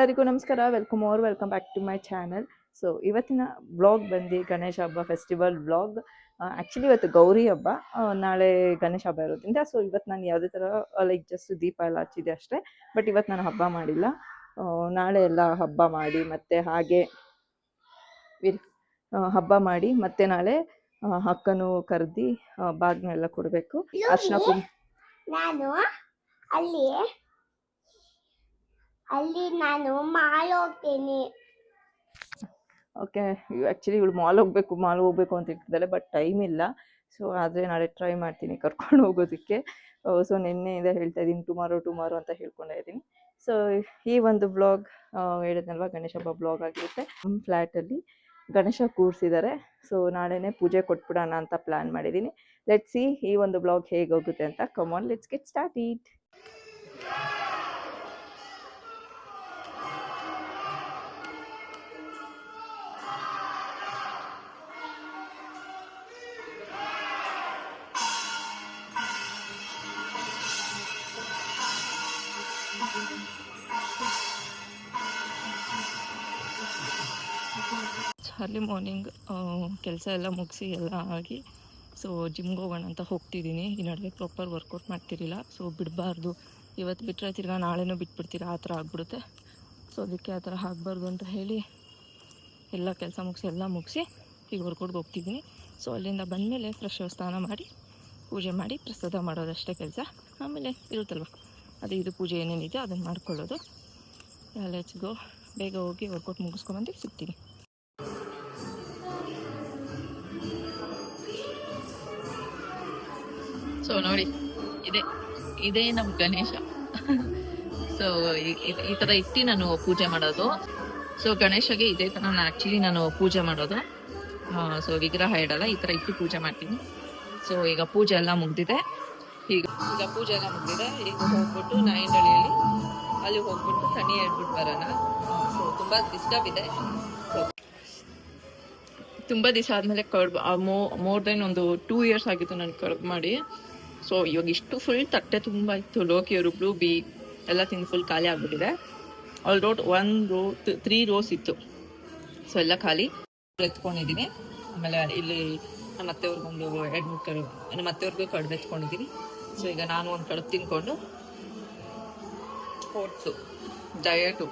ಎಲ್ಲರಿಗೂ ನಮಸ್ಕಾರ. Welcome or welcome back to my channel so ಇವತ್ತಿನ ಬ್ಲಾಗ್ ಬಂದು ಗಣೇಶ ಹಬ್ಬ ಫೆಸ್ಟಿವಲ್ ಬ್ಲಾಗ್ ಆ್ಯಕ್ಚುಲಿ ಇವತ್ತು ಗೌರಿ ಹಬ್ಬ. ನಾಳೆ ಗಣೇಶ ಹಬ್ಬ ಇರೋದ್ರಿಂದ ಸೊ ಇವತ್ತು ನಾನು ಯಾವುದೇ ಥರ ಲೈಕ್ ಜಸ್ಟ್ ದೀಪ ಎಲ್ಲ ಹಚ್ಚಿದೆ ಅಷ್ಟೇ. ಬಟ್ ಇವತ್ತು ನಾನು ಹಬ್ಬ ಮಾಡಿಲ್ಲ. ನಾಳೆ ಎಲ್ಲ ಹಬ್ಬ ಮಾಡಿ ಮತ್ತೆ ಹಾಗೆ ಹಬ್ಬ ಮಾಡಿ ಮತ್ತೆ ನಾಳೆ ಹಕ್ಕನು ಕರೆದಿ ಬಾಗ್ನೆಲ್ಲ ಕೊಡಬೇಕು. ಅರ್ಶನ ಕುಂಕುಮ ನಾನು ಅಲ್ಲಿ ನಾನು ಮಾಲ್ ಹೋಗ್ತೀನಿ. ಓಕೆ ಆ್ಯಕ್ಚುಲಿ ಇವಳು ಮಾಲ್ ಹೋಗಬೇಕು ಮಾಲ್ ಹೋಗಬೇಕು ಅಂತ ಇರ್ತಿದ್ದಾಳೆ ಬಟ್ ಟೈಮ್ ಇಲ್ಲ. ಸೊ ಆದರೆ ನಾಳೆ ಟ್ರೈ ಮಾಡ್ತೀನಿ ಕರ್ಕೊಂಡು ಹೋಗೋದಕ್ಕೆ. ಸೊ ನಿನ್ನೆಯಿಂದ ಹೇಳ್ತಾ ಇದ್ದೀನಿ ಟುಮಾರೋ ಟುಮಾರೋ ಅಂತ ಹೇಳ್ಕೊಂಡೇ ಇದ್ದೀನಿ. ಸೊ ಈ ಒಂದು ಬ್ಲಾಗ್ ಹೇಳಿದ್ನಲ್ವ, ಗಣೇಶ ಹಬ್ಬ ಬ್ಲಾಗ್ ಆಗಿರುತ್ತೆ. ನಮ್ಮ ಫ್ಲ್ಯಾಟಲ್ಲಿ ಗಣೇಶ ಕೂರಿಸಿದ್ದಾರೆ. ಸೊ ನಾಳೆನೇ ಪೂಜೆ ಕೊಟ್ಬಿಡೋಣ ಅಂತ ಪ್ಲ್ಯಾನ್ ಮಾಡಿದ್ದೀನಿ. ಲೆಟ್ಸ್ ಸಿ ಈ ಒಂದು ಬ್ಲಾಗ್ ಹೇಗೆ ಹೋಗುತ್ತೆ ಅಂತ. Come on let's get start it early morning ಕೆಲಸ ಎಲ್ಲ ಮುಗಿಸಿ ಎಲ್ಲ ಆಗಿ ಸೊ ಜಿಮ್ಗೆ ಹೋಗೋಣ ಅಂತ ಹೋಗ್ತಿದ್ದೀನಿ. ಈ ನಡುವೆ ಪ್ರಾಪರ್ ವರ್ಕೌಟ್ ಮಾಡ್ತಿರಲಿಲ್ಲ ಸೊ ಬಿಡಬಾರ್ದು. ಇವತ್ತು ಬಿಟ್ಟರೆ ತಿರ್ಗಾ ನಾಳೆನೂ ಬಿಟ್ಬಿಡ್ತೀರಾ? ಆ ಥರ ಆಗ್ಬಿಡುತ್ತೆ. ಸೊ ಅದಕ್ಕೆ ಆ ಥರ ಆಗಬಾರ್ದು ಅಂತ ಹೇಳಿ, ಎಲ್ಲ ಕೆಲಸ ಮುಗಿಸಿ, ಎಲ್ಲ ಮುಗಿಸಿ ಈಗ ವರ್ಕೌಟ್ಗೆ ಹೋಗ್ತಿದ್ದೀನಿ. ಸೊ ಅಲ್ಲಿಂದ ಬಂದಮೇಲೆ ಫ್ರೆಶ್ ಸ್ನಾನ ಮಾಡಿ, ಪೂಜೆ ಮಾಡಿ, ಪ್ರಸಾದ ಮಾಡೋದಷ್ಟೇ ಕೆಲಸ. ಆಮೇಲೆ ಇರುತ್ತಲ್ವ? ಅದು ಇದು ಪೂಜೆ ಏನೇನಿದೆ ಅದನ್ನು ಮಾಡ್ಕೊಳ್ಳೋದು. ಲೆಟ್ಸ್ ಗೋ ಬೇಗ ಹೋಗಿ ವರ್ಕೌಟ್ ಮುಗಿಸ್ಕೊಂಬಂದು ಸಿಗ್ತೀನಿ. ಸೊ ನೋಡಿ, ಇದೆ, ಇದೇ ನಮ್ಮ ಗಣೇಶ. ಸೊ ಈ ಥರ ಇಟ್ಟು ನಾನು ಪೂಜೆ ಮಾಡೋದು. ಸೊ ಗಣೇಶಗೆ ಇದೇ ಥರ ನಾನು ಆ್ಯಕ್ಚುಲಿ ನಾನು ಪೂಜೆ ಮಾಡೋದು. ಸೊ ವಿಗ್ರಹ ಇಡಲ್ಲ, ಈ ಥರ ಇಟ್ಟು ಪೂಜೆ ಮಾಡ್ತೀನಿ. ಸೊ ಈಗ ಪೂಜೆ ಎಲ್ಲ ಮುಗ್ದಿದೆ. ಈಗ ಈಗ ಪೂಜೆ ಎಲ್ಲ ಮುಗ್ದಿದೆ. ಈಗ ಹೋಗ್ಬಿಟ್ಟು ನಾಯಿಂಡಳಿಯಲ್ಲಿ ಅಲ್ಲಿ ಹೋಗ್ಬಿಟ್ಟು ತಣ್ಣಿ ಹೇಳ್ಬಿಟ್ಟು ಬರೋಣ. ಸೊ ತುಂಬ ಡಿಸ್ಟರ್ಬ್ ಇದೆ. ಸೊ ತುಂಬ ದಿವಸ ಆದಮೇಲೆ ಕಡ್ಬು ಮೋರ್ ದೆನ್ ಒಂದು ಟೂ ಇಯರ್ಸ್ ಆಗಿತ್ತು ನಾನು ಕಡ್ಬು ಮಾಡಿ. ಸೊ ಇವಾಗ ಇಷ್ಟು ಫುಲ್ ತಟ್ಟೆ ತುಂಬ ಇತ್ತು. ಲೋಕಿಯವರು ಬ್ಲೂ ಬಿ ಎಲ್ಲ ತಿಂದು ಫುಲ್ ಖಾಲಿ ಆಗಿಬಿಟ್ಟಿದೆ. All rote one row three rows ಇತ್ತು. ಸೊ ಎಲ್ಲ ಖಾಲಿ. ಎತ್ಕೊಂಡಿದ್ದೀನಿ. ಆಮೇಲೆ ಇಲ್ಲಿ ನಮ್ಮ ಅತ್ತೆಯವ್ರಿಗೊಂದು ಎರಡು ಮೂರು ಕಡು ನಮ್ಮ ಅತ್ತೆಯವ್ರಿಗೂ ಕಡುಬು ಎತ್ಕೊಂಡಿದ್ದೀನಿ. ಸೊ ಈಗ ನಾನು ಒಂದು ಕಡುಬು ತಿನ್ಕೊಂಡು ಓಟ್ಸು ಡಯಟು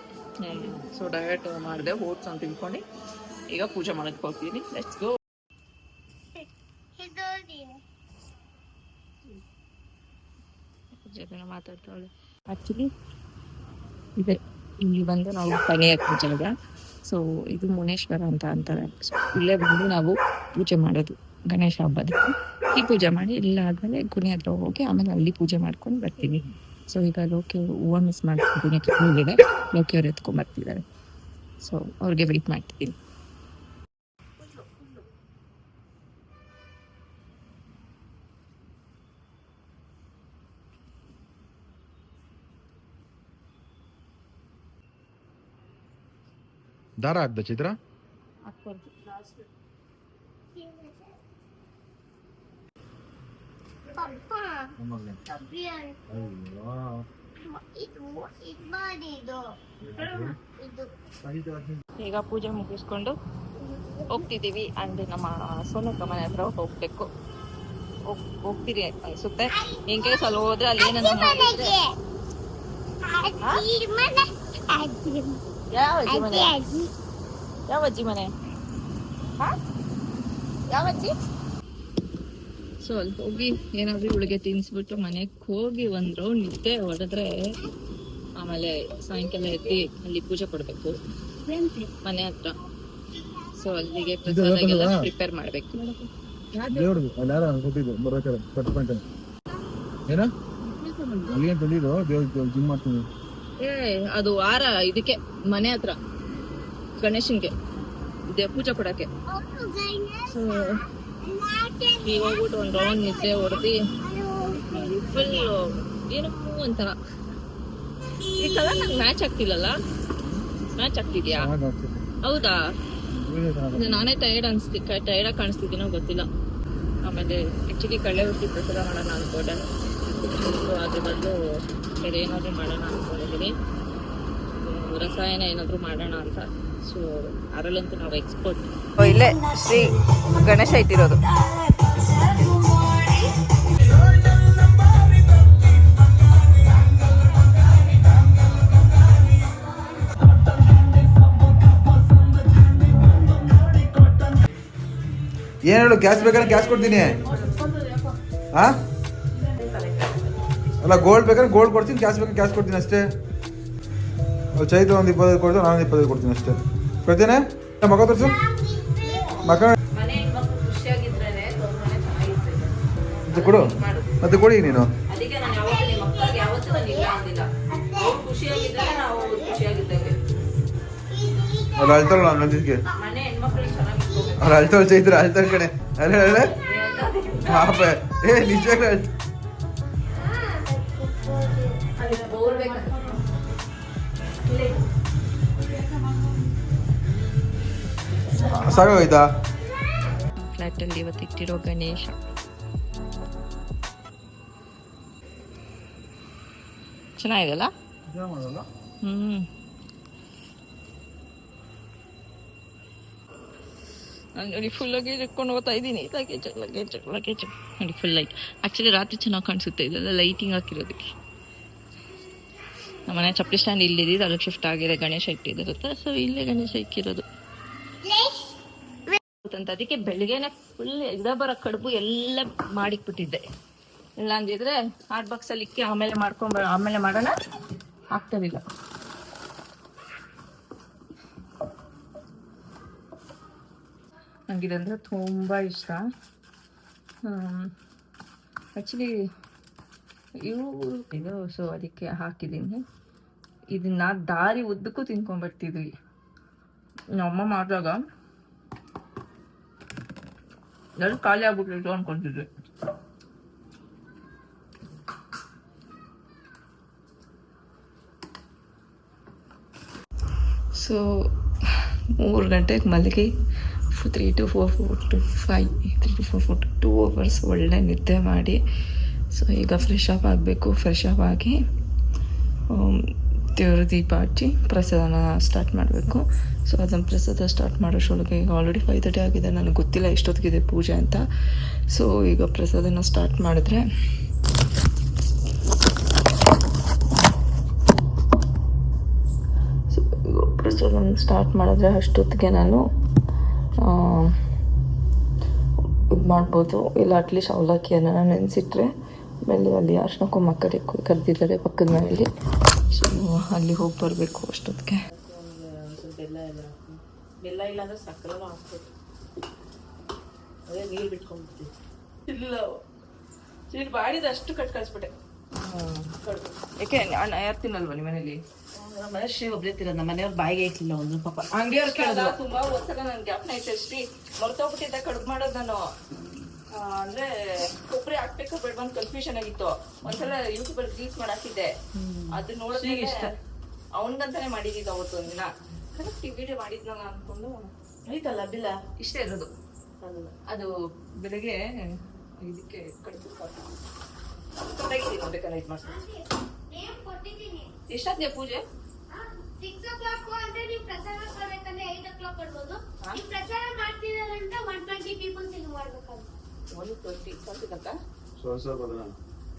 ಸೊ ಡಯಟ್ ಮಾಡಿದೆ. ಓಟ್ಸ್ ಅಂತ ತಿನ್ಕೊಂಡು ಈಗ ಪೂಜೆ ಮಾಡೋಕ್ಕೆ ಹೋಗ್ತೀನಿ. ಲೆಟ್ಸ್ ಗೋ ಜೊತೆ ಮಾತಾಡ್ತಾಳೆ. ಆ್ಯಕ್ಚುಲಿ ಇದೆ ಇಲ್ಲಿ ಬಂದು ನಾವು ಪಣಿ ಜಾಗ. ಸೊ ಇದು ಮುನೇಶ್ವರ ಅಂತ ಅಂತಾರೆ. ಸೊ ಇಲ್ಲೇ ಬಂದು ನಾವು ಪೂಜೆ ಮಾಡೋದು. ಗಣೇಶ ಹಬ್ಬದಕ್ಕೆ ಈ ಪೂಜೆ ಮಾಡಿ ಇಲ್ಲ ಆದಮೇಲೆ ಗುಣಿ ಹತ್ರ ಹೋಗಿ ಆಮೇಲೆ ಅಲ್ಲಿ ಪೂಜೆ ಮಾಡ್ಕೊಂಡು ಬರ್ತೀನಿ ಸೊ ಈಗ ಲೋಕಿ ಹೂವ ಮಿಸ್ ಮಾಡ್ತಿದ್ದೀನಿ. ಅವ್ರು ಎತ್ಕೊಂಡ್ ಬರ್ತಿದ್ದಾರೆ. ಸೊ ಅವ್ರಿಗೆ ವೆಯ್ಟ್ ಮಾಡ್ತಿದ್ದೀನಿ. ದಾರ ಹಾಕ್ದ ಚಿತ್ರ ಪಪ್ಪ ಇದು ಇದು ಮಾಡಿದ್ದು ಇದು ಈಗ ಪೂಜೆ ಮುಗಿಸ್ಕೊಂಡು ಹೋಗ್ತಿದ್ದೀವಿ ಅಂದ್ರೆ ನಮ್ಮ ಸೋನಕ್ಕ ಮನೆ ಹತ್ರ ಹೋಗ್ಬೇಕು ಹೋಗ್ ಹೋಗ್ತೀರಿ ಅನ್ಸುತ್ತೆ ಇನ್ ಕೇಸ್ ಅಲ್ಲಿ ಹೋದ್ರೆ ಅಲ್ಲಿ ಏನನ್ನ ಯಾವ ಅಜ್ಜಿ ಮನೆ? ಅಜ್ಜಿ. ಯಾವ ಅಜ್ಜಿ ಮನೆ? ಹಾ? ಯಾವ ಅಜ್ಜಿ? ಸೊ ಅಲ್ಲಿ ಹೋಗಿ ಏನಾದ್ರೂ ಇವಳಿಗೆ ತಿನ್ಸ್ಬಿಟ್ಟು ಮನೆಗೆ ಹೋಗಿ ಒಂದ್ ರೌಂಡ್ ನಿದ್ದೆ ಹೊಡೆದ್ರೆ ಆಮೇಲೆ ಸಾಯಂಕಾಲ ಎದ್ದು ಅಲ್ಲಿ ಪೂಜೆ ಕೊಡ್ಬೇಕು. ಮನೆ ಹತ್ರ. ಸೊ ಅಲ್ಲಿಗೆ ಪ್ರಸಾದಗೆಲ್ಲ ಪ್ರಿಪೇರ್ ಮಾಡ್ಬೇಕು. ಏನ ಅಲ್ಲಿ ಏನ್? ತಂದಿದ್ದು? ದೇವ್ರ ಜಿಮ್ ಮಾಡ್ತೀನಿ. ಏ ಅದು ವಾರ ಇದಕ್ಕೆ ಮನೆ ಹತ್ರ. ಗಣೇಶನ್ಗೆ. ಇದೆ ಪೂಜೆ ಕೊಡಕ್ಕೆ. ಸೊ ಈಗ ಹೋಗ್ಬಿಟ್ಟು ಒಂದು ರೌಂಡ್ ನಿದ್ದೆ ಹೊಡೆದು ಫುಲ್ ಏನೋ ಒಂಥರ ಈ ಕಲರ್ ನಂಗೆ ಮ್ಯಾಚ್ ಆಗ್ತಿಲ್ಲಲ್ಲ? ಮ್ಯಾಚ್ ಆಗ್ತಿದ್ಯಾ? ಹೌದಾ? ನಾನೇ ಟೈರ್ಡ್ ಅನ್ಸ್ತಿ ಟೈರ್ಡ್ ಕಾಣಿಸ್ತಿದ್ದೀನೋ ಗೊತ್ತಿಲ್ಲ. ಆಮೇಲೆ ಆ್ಯಕ್ಚುಲಿ ಕಳೆ ಹುಟ್ಟಿ ಪ್ರಸಾದ ಮಾಡೋಣ ಅನ್ಕೊಂಡೆ. ಸೊ ಅದ್ರ ಬದಲು ಬೇರೆ ಏನಾದರೂ ಮಾಡೋಣ ಅನ್ಕೊಂಡಿದ್ದೀನಿ ರಸಾಯನ ಏನಾದರೂ ಮಾಡೋಣ ಅಂತ. ಸೊ ಅದರಲ್ಲಂತೂ ನಾವು ಎಕ್ಸ್ಪರ್ಟ್ ಇಲ್ಲೇ ಶ್ರೀ ಗಣೇಶ ಇಟ್ಟಿರೋದು. ಏನು ಹೇಳು ಗ್ಯಾಸ್ ಬೇಕಾದ್ರೆ ಗ್ಯಾಸ್ ಕೊಡ್ತೀನಿ. ಹಾ ಅಲ್ಲ ಗೋಲ್ಡ್ ಬೇಕಾದ್ರೆ ಗೋಲ್ಡ್ ಕೊಡ್ತೀನಿ ಕ್ಯಾಶ್ ಬೇಕಾದ್ರೆ ಕ್ಯಾಶ್ ಕೊಡ್ತೀನಿ ಅಷ್ಟೇ. ಚೈತ್ರ ಒಂದು ಇಪ್ಪತ್ತೈದು ಕೊಡ್ತೀನಿ ನಾನು ಇಪ್ಪತ್ತೈದು ಕೊಡ್ತೀನಿ ಅಷ್ಟೇ. ಕೊಡ್ತೇನೆ ಮಗ ತೋರಿಸು. ಮಗ. ಮತ್ತೆ ಕೊಡು. ಮತ್ತೆ ಕೊಡಿ ನೀನು. ಅವ್ರು ಅಳ್ತಾರಲ್ಲ ನಾನು ಇಟ್ಕೋಬೇಕು. ಅವ್ರು ಅಳ್ತಾಳೆ ಚೈತ್ರ ಅಳ್ತಾಳೆ ಕಣೆ. ಅಲ್ಲ ಅಲ್ಲ ಪಾಪ. ಏ ನಿಜ ಅಳ್ತ ಸಾಕಾಗೋಯ್ತಾ? ಫ್ಲ್ಯಾಟಲ್ಲಿ ಇವತ್ತು ಇಟ್ಟಿರೋ ಗಣೇಶ. ಚೆನ್ನಾಗಿದೆಲ್ಲ ಹ್ಞೂ ನಾನು ನೋಡಿ ಫುಲ್ ಲಗೇಜ್ ಇಟ್ಕೊಂಡು ಹೋಗ್ತಾ ಇದ್ದೀನಿ. ಲಗೇಜ್ ಲಗೇಜ್ ನೋಡಿ ಫುಲ್ ಲೈಟ್ ಆ್ಯಕ್ಚುಲಿ ರಾತ್ರಿ ಚೆನ್ನಾಗಿ ಕಾಣಿಸುತ್ತೆ. ಇದೆಲ್ಲ ಲೈಟಿಂಗ್ ಹಾಕಿರೋದಕ್ಕೆ. ನಮ್ಮನೆ ಚಪ್ಪಲಿ ಸ್ಟ್ಯಾಂಡ್ ಇಲ್ಲಿದೆ. ಅಲ್ಲಿಗೆ ಶಿಫ್ಟ್ ಆಗಿದೆ. ಗಣೇಶ ಇಟ್ಟಿದಿರುತ್ತೆ ಸೊ ಇಲ್ಲೇ ಗಣೇಶ ಇಕ್ಕಿರೋದು. ಅಂತ. ಅದಕ್ಕೆ ಬೆಳಿಗ್ಗೆನೆ ಫುಲ್ ಎಗ್ದ ಬರೋ ಕಡುಬು ಎಲ್ಲ ಮಾಡಿಕ್ಬಿಟ್ಟಿದ್ದೆ ಇಲ್ಲ ಅಂದಿದ್ರೆ ಹಾಟ್ ಬಾಕ್ಸಲ್ಲಿ ಇಕ್ಕಿ ಆಮೇಲೆ ಮಾಡ್ಕೊಂಬ ಆಮೇಲೆ ಮಾಡೋಣ. ಆಗ್ತದಿಲ್ಲ ನಂಗಿದಂದ್ರೆ ತುಂಬ ಇಷ್ಟ. ಆ್ಯಕ್ಚುಲಿ ಇವು ಇದು ಸೊ ಅದಕ್ಕೆ ಹಾಕಿದ್ದೀನಿ. ಇದನ್ನ ದಾರಿ ಉದ್ದಕ್ಕೂ ತಿನ್ಕೊಂಡ್ಬರ್ತಿದ್ವಿ ನಮ್ಮ ಮಾಡಿದಾಗ ಎಲ್ಲ ಖಾಲಿ ಆಗ್ಬಿಟ್ಟಿತ್ತು ಅನ್ಕೊಂತಿದ್ವಿ ಸೊ ಮೂರು ಗಂಟೆಗೆ ಮಲಗಿ three to four four to five three to four four to two hours ಒಳ್ಳೆ ನಿದ್ದೆ ಮಾಡಿ. ಸೊ ಈಗ ಫ್ರೆಶ್ ಅಪ್ ಆಗಬೇಕು ಫ್ರೆಶ್ ಅಪ್ ಆಗಿ ದೇವ್ರ ದೀಪ ಹಚ್ಚಿ ಪ್ರಸಾದನ ಸ್ಟಾರ್ಟ್ ಮಾಡಬೇಕು. ಸೊ ಅದನ್ನು ಪ್ರಸಾದ ಸ್ಟಾರ್ಟ್ ಮಾಡೋಷ್ಟೊಳಗೆ ಈಗ ಆಲ್ರೆಡಿ ಫೈವ್ ತರ್ಟಿ ಆಗಿದೆ. ನನಗೆ ಗೊತ್ತಿಲ್ಲ ಎಷ್ಟೊತ್ತಿಗಿದೆ ಪೂಜೆ ಅಂತ. ಸೊ ಈಗ ಪ್ರಸಾದನ ಸ್ಟಾರ್ಟ್ ಮಾಡಿದ್ರೆ ಸೊ ಪ್ರಸಾದನ ಸ್ಟಾರ್ಟ್ ಮಾಡಿದ್ರೆ ಅಷ್ಟೊತ್ತಿಗೆ ನಾನು ಇದು ಮಾಡ್ಬೋದು. ಇಲ್ಲ ಅಟ್ಲೀಸ್ಟ್ ಅವಲಕ್ಕಿಯನ್ನು ನೆನೆಸಿಟ್ರೆ, ಆಮೇಲೆ ಅಲ್ಲಿ ಅರ್ಶಿನ ಕುಂಕುಮ ಕಡೆ ಕರೆದಿದ್ದಾರೆ ಪಕ್ಕದ ಮನೆಯಲ್ಲಿ. ಸೊ ಅಲ್ಲಿ ಹೋಗಿ ಬರಬೇಕು ಅಷ್ಟೊತ್ತಿಗೆ. ಬೆಲ್ಲ ಇಲ್ಲ ಬೆಲ್ಲ ಇಲ್ಲ ಅಂದರೆ ಸಕ್ಕರೆನೂ ಹಾಕ್ಬೇಕು. ಅದೇ ನೀರು ಬಿಟ್ಕೊಂಡ್ಬಿಡ್ತೀವಿ ಇಲ್ಲ. ಬಾಡಿದ ಅಷ್ಟು ಕಟ್ ಕಳಿಸ್ಬಿಟ್ಟೆ. ಯಾಕೆ ಅಣ್ಣ ಯಾರು ತಿನ್ನಲ್ವ ನಿಮ್ಮ ಮನೇಲಿ? ನಮ್ಮ ಮನೆ ಶ್ರೀ ಒಬ್ಬರೇ ನಮ್ಮ ಮನೆಯವ್ರ ಬಾಯಿಗೆ ಇಟ್ಟಿಲ್ಲ ಒಂದು ಪಾಪ. ಹಂಗೆ ತುಂಬಾ ಒಂದ್ಸಲ ನನ್ ಜ್ಞಾಪನ ಐತೆ ಮರ್ತೋಗ್ಬಿಟ್ಟಿದ್ದೆ ಕಡುಬು ಮಾಡೋದು ನಾನು. ಅಂದ್ರೆ ಹಾಕ್ಬೇಕು ಬೇಡ ಒಂದು ಕನ್ಫ್ಯೂಷನ್ ಆಗಿತ್ತು. ಒಂದ್ಸಲ ಯೂಟ್ಯೂಬ್ ಅಲ್ಲಿ ರೀಲ್ಸ್ ಮಾಡಾಕಿದ್ದೆ. ಅದು ನೋಡಿದ್ರೆ ಇಷ್ಟ. ಅವನಿಗಂತಾನೆ ಮಾಡಿದ್ದೀನಿ ಅವತ್ತು ಒಂದಿನ ಕರೆಕ್ಟ್ ವಿಡಿಯೋ ಮಾಡಿದ್ನಲ್ಲ ಅನ್ಕೊಂಡು. ಆಯ್ತಲ್ಲ ಬಿಲ್ಲ? ಇಷ್ಟೇ ಇರೋದು. ಅದು ಬೆಳಗ್ಗೆ ಇದಕ್ಕೆ ಬೇಕಾದ್ರೆ ಇದು ಮಾಡ್ತೀನಿ. ಕೊಟ್ಟಿದ್ದೀನಿ ಎಷ್ಟಾದ್ಯ ಪೂಜೆ? ಸಿಕ್ಸ್ ಓ ಕ್ಲಾಕ್ ಅಂದ್ರೆ ನೀವು ಏಟ್ ಓ ಕ್ಲಾಕ್ ನೀವು ಮಾಡ್ತಿದಾರಂತ ಒನ್ ಟ್ವೆಂಟಿ ಪೀಪಲ್ಸ್ ಇದು ಮಾಡ್ಬೇಕಂತ ಒನ್ ಟ್ವೆಂಟಿ ಸ್ವಲ್ಪ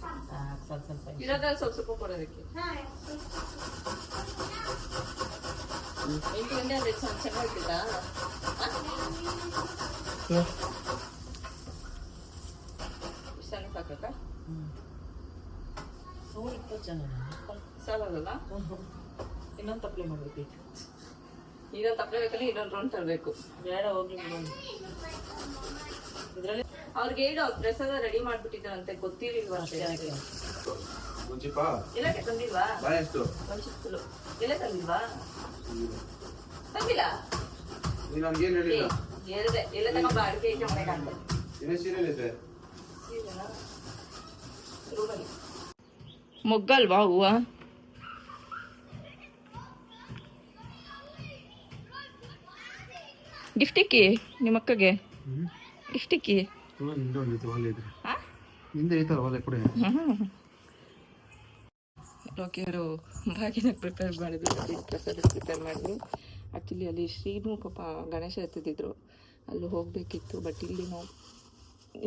ತನಕ ಸ್ವಲ್ಪ ಸ್ವಲ್ಪ ಇರೋದ್ರಲ್ಲಿ ಸ್ವಲ್ಪ ಸ್ವಲ್ಪ ಕೊಡೋದಕ್ಕೆ ಹಾ ಎಂಟು ಗಂಟೆ ಅಂದ್ರೆ ಚೆನ್ನ- ಚೆನ್ನಾಗಿರ್ತಿತ್ತಾ ಇಷ್ಟು ಸಣ್ಣ ಸಾಕಕ್ಕ ನೂರ ಇಪ್ಪತ್ತು ಜನ ಸಾಲಲ್ಲ ಇನ್ನೊಂದು ತಪ್ಪಲೆ ಮಾಡ್ಬೇಕು ಇನ್ನೊಂದು ತಪ್ಪಲೆ ಬೇಕಂದ್ರೆ ಇನ್ನೊಂದು ರೌಂಡ್ ತರಬೇಕು ಬೇಡ ಹೋಗ್ಲಿ ಬಿಡು ಇದ್ರಲ್ಲಿ ಅವ್ರಿಗೆ ಹೇಳು ಅವ್ರ ಪ್ರಸಾದ ರೆಡಿ ಮಾಡ್ಬಿಟ್ಟಿದ್ದಾರಂತೆ ಗೊತ್ತಿರ್ಲಿಲ್ವಾ ಅಷ್ಟೇ ಹಾಕಿ ಮುಂಚಿಪ್ಪ ಇಲ್ಲ ತಂದಿಲ್ವಾ? ಎಷ್ಟು ತಂದಿಲ್ವಾ? ತಂದಿಲ್ಲ. ನೀನು ನನ್ಗೇನು ಏ, ಹೇಳಿಲ್ಲ? ಹೇಳ್ದೆ. ಎಲ್ಲ ತಗೊಂಬ ಅಡುಗೆ ಐತೆ ಮನೆಗೆ ಅಂತ ಇನ್ನೇ ಸೀರಿಯಲ್ ಐತೆ ಮೊಗ್ಗಲ್ವಾ ಹೂವ? ಗಿಫ್ಟ್ ಇಕ್ಕಿ ನಿಮ್ಮ ಅಕ್ಕಗೆ? ಗಿಫ್ಟ್ ಇಕ್ಕಿ? ಹಿಂದೆ ಒಂದು ಜೊತೆ ಹೊಲ ಇದ್ರೆ? ಹಿಂದೆ ಐತಲ್ಲ ಹೊಲ ಕೊಡಿ. ಕ್ಲಾಕ್ಗೆ ಅವರು ಬಾಗಿನ ಪ್ರಿಪೇರ್ ಮಾಡಿದ್ರು ಪ್ರಸಾದ ಪ್ರಿಪೇರ್ ಮಾಡಿದ್ರು. ಆ್ಯಕ್ಚುಲಿ ಅಲ್ಲಿ ಶ್ರೀನು ಪಾಪ ಗಣೇಶ ಎತ್ತಿದ್ರು ಅಲ್ಲಿ ಹೋಗಬೇಕಿತ್ತು ಬಟ್ ಇಲ್ಲಿ ನಾವು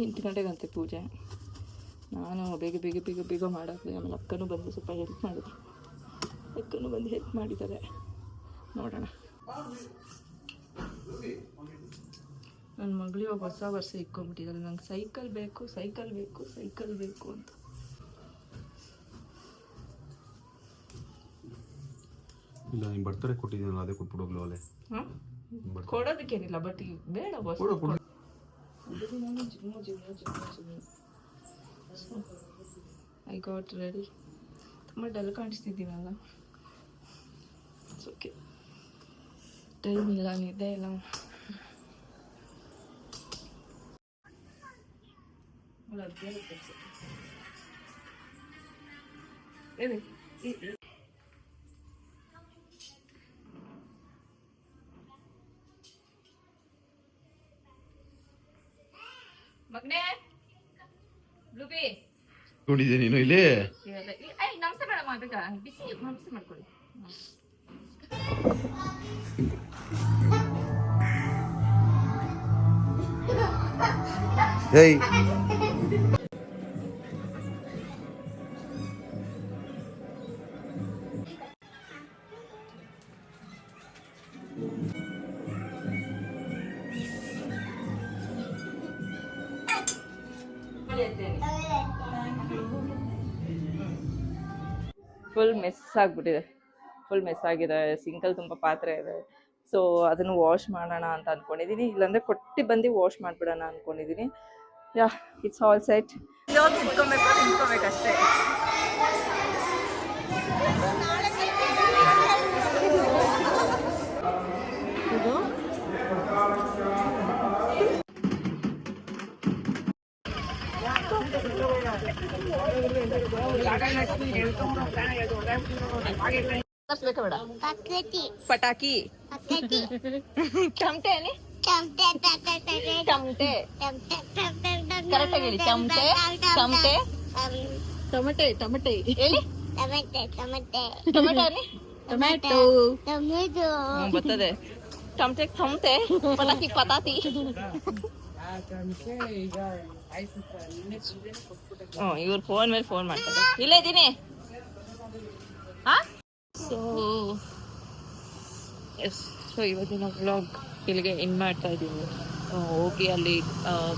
ಎಂಟು ಗಂಟೆಗಂತೆ ಪೂಜೆ. ನಾನು ಬೇಗ ಬೇಗ ಬೇಗ ಬೇಗ ಮಾಡೋದು ಆಮೇಲೆ ಅಕ್ಕನೂ ಬಂದು ಸ್ವಲ್ಪ ಹೆಲ್ಪ್ ಮಾಡಿದ್ರು. ಅಕ್ಕನೂ ಬಂದು ಹೆಲ್ಪ್ ಮಾಡಿದ್ದಾರೆ. ನೋಡೋಣ. ನನ್ನ ಮಗಳು ಇವಾಗ ಹೊಸ ವರ್ಷ ಇಕ್ಕೊಂಬಿಟ್ಟಿದ್ದಾರೆ ನಂಗೆ ಸೈಕಲ್ ಬೇಕು ಸೈಕಲ್ ಬೇಕು ಸೈಕಲ್ ಬೇಕು ಅಂತ. ಇಲ್ಲ ನಿಮ್ಮ ಬರ್ತಡೇ ಕೊಟ್ಟಿದ್ದೀನಲ್ಲ ಅದೇ ಕೊಟ್ಬಿಡೋಗ್ಲು ಅಲ್ಲೇ ಹಾಂ? ಕೊಡೋದಕ್ಕೇನಿಲ್ಲ ಬಟ್ ಈಗ ಬೇಡ ಬಸ್ ಐ ಗಾಟ್ ರೆಡಿ ತುಂಬ ಡಲ್ ಕಾಣಿಸ್ತಿದ್ದೀನಲ್ಲ. ಓಕೆ ಟೈಮ್ ಇಲ್ಲ ನಿದ್ದೆ ಇಲ್ಲ. ಇ- ಇ- ಬ್ಲೂಬಿ ಕೊಂಡಿದ್ದೆ ನೀನು ಇಲ್ಲಿ? ನಮಸ್ತೆ ಮೇಡಮ್ ಬೇಗ. ಬಿಸಿ ನಮಸ್ತೆ ಮಾಡ್ಕೊಳ್ಳಿ. ಏಯ್ ಆಗಿಬಿಟ್ಟಿದೆ ಫುಲ್ ಮೆಸ್ ಆಗಿದೆ ಸಿಂಕಲ್ ತುಂಬ ಪಾತ್ರೆ ಇದೆ. ಸೊ ಅದನ್ನು ವಾಶ್ ಮಾಡೋಣ ಅಂತ ಅಂದ್ಕೊಂಡಿದ್ದೀನಿ ಇಲ್ಲಾಂದರೆ ಕೊಟ್ಟು ಬಂದು ವಾಶ್ ಮಾಡಿಬಿಡೋಣ ಅಂದ್ಕೊಂಡಿದ್ದೀನಿ ಯಾ ಇಟ್ಸ್ ಆಲ್ ಸೆಟ್ ಹೋಗಿ ನಿಂತ್ಕೊಬೇಕು ತರ್ಸ್ಬೇಕಾ ಬೇಡ ಪಕ್ಕತಿ ಪಟಾಕಿ ಪಕ್ಕತಿ ಟಮಟೆ ಟಮಟೆ ಟಮಟೆ ಟಮಟೆ ಟಮಟೆ ಟಮಟೆ ಕರೆಕ್ಟಾಗಿ ಹೇಳಿ ಟಮಟೆ ಟಮಟೆ ಟಮಟೆ ಟಮಟೆ ಹೇಳಿ ಟಮಟೆ ಟಮಟೆ ಟೊಮೆಟೊ ಅನ್ನಿ ಟೊಮೆಟೊ ಟೊಮೆಟೊ ಬರ್ತದೆ ಟಮಟೆ ಟಮಟೆ ಪಟಾಕಿ ಪತಾತಿ ಹ್ಞೂ ಇವ್ರು ಫೋನ್ ಮೇಲೆ ಫೋನ್ ಮಾಡ್ತಾರೆ ಇಲ್ಲೇ ಇದ್ದೀನಿ ಹಾ ಸೊ ಎಸ್ ಸೊ ಇವತ್ತಿನ ವ್ಲಾಗ್ ಇಲ್ಲಿಗೆ ಇನ್ ಮಾಡ್ತಾ ಇದ್ದೀನಿ ಹೋಗಿ ಅಲ್ಲಿ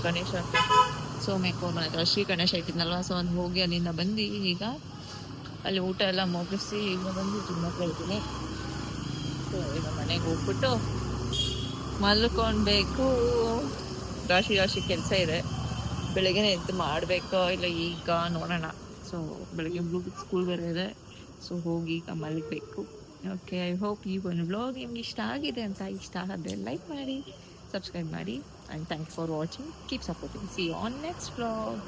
ಗಣೇಶ ಸೋಮೇಕೋ ಹತ್ರ ಶ್ರೀ ಗಣೇಶ ಇಟ್ಟಿದ್ನಲ್ವ ಸೊ ಅಲ್ಲಿ ಹೋಗಿ ಅಲ್ಲಿಂದ ಬಂದು ಈಗ ಅಲ್ಲಿ ಊಟ ಎಲ್ಲ ಮುಗಿಸಿ ಈಗ ಬಂದು ಜಿಮ್ಮಕ್ಕೆ ಇದ್ದೀನಿ. ಸೊ ಈಗ ಮನೆಗೆ ಹೋಗ್ಬಿಟ್ಟು ಮಲ್ಕೊಳ್ಬೇಕು ರಾಶಿ ರಾಶಿ ಕೆಲಸ ಇದೆ. ಬೆಳಗ್ಗೆ ಎದ್ದು ಮಾಡಬೇಕೋ ಇಲ್ಲ ಈಗ ನೋಡೋಣ. ಸೊ ಬೆಳಗ್ಗೆ ಬ್ಲೂಟೂತ್ ಸ್ಕೂಲ್ ಬೇರೆ ಇದೆ ಸೊ ಹೋಗಿ ಈಗ ಮಲಗಬೇಕು. ಓಕೆ ಐ ಹೋಪ್ ಈ ಒಂದು ಬ್ಲಾಗ್ ನಿಮ್ಗೆ ಇಷ್ಟ ಆಗಿದೆ ಅಂತ. ಇಷ್ಟ ಆದರೆ ಲೈಕ್ ಮಾಡಿ ಸಬ್ಸ್ಕ್ರೈಬ್ ಮಾಡಿ and thanks for watching keep supporting see on next blog